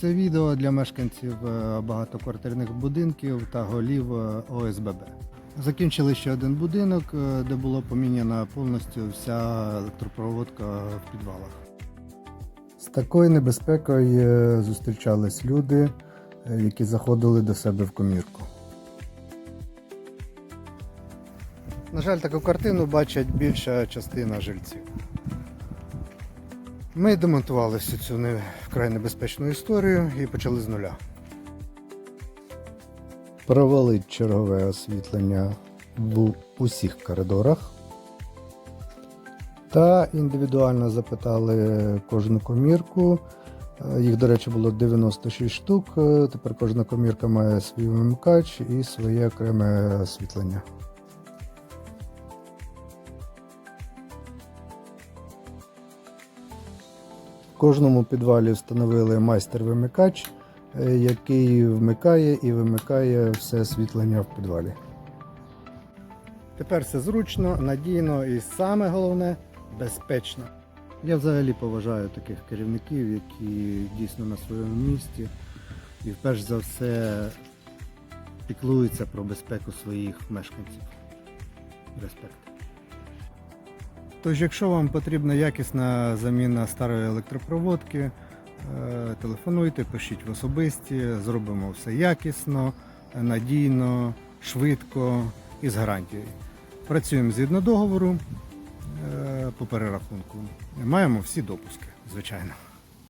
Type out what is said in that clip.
Це відео для мешканців е, багатоквартирних будинків та голів е, ОСББ. Закінчили ще один будинок, е, де було поміняна повністю вся електропроводка в підвалах. З такою небезпекою зустрічались люди, які заходили до себе в комірку. На жаль, таку картину бачать більша частина жильців. Ми демонтували всю цю не- вкрай небезпечну історію і почали з нуля. Провалить чергове освітлення в усіх коридорах. Та індивідуально запитали кожну комірку. Е, Їх, до речі, було 96 штук. Е, Тепер кожна комірка має свій вимикач і своє окреме освітлення. В кожному підвалі встановили майстер-вимикач, е, який вмикає і вимикає все освітлення в підвалі. Тепер все зручно, надійно і саме головне безпечно. Я взагалі поважаю таких керівників, які дійсно на своєму місці і перш за все піклуються про безпеку своїх мешканців. Респект. Тож, якщо вам потрібна якісна заміна старої електропроводки, е, телефонуйте, пишіть в особисті, зробимо все якісно, надійно, швидко і з гарантією. Працюємо згідно договору е, по перерахунку. Маємо всі допуски, звичайно.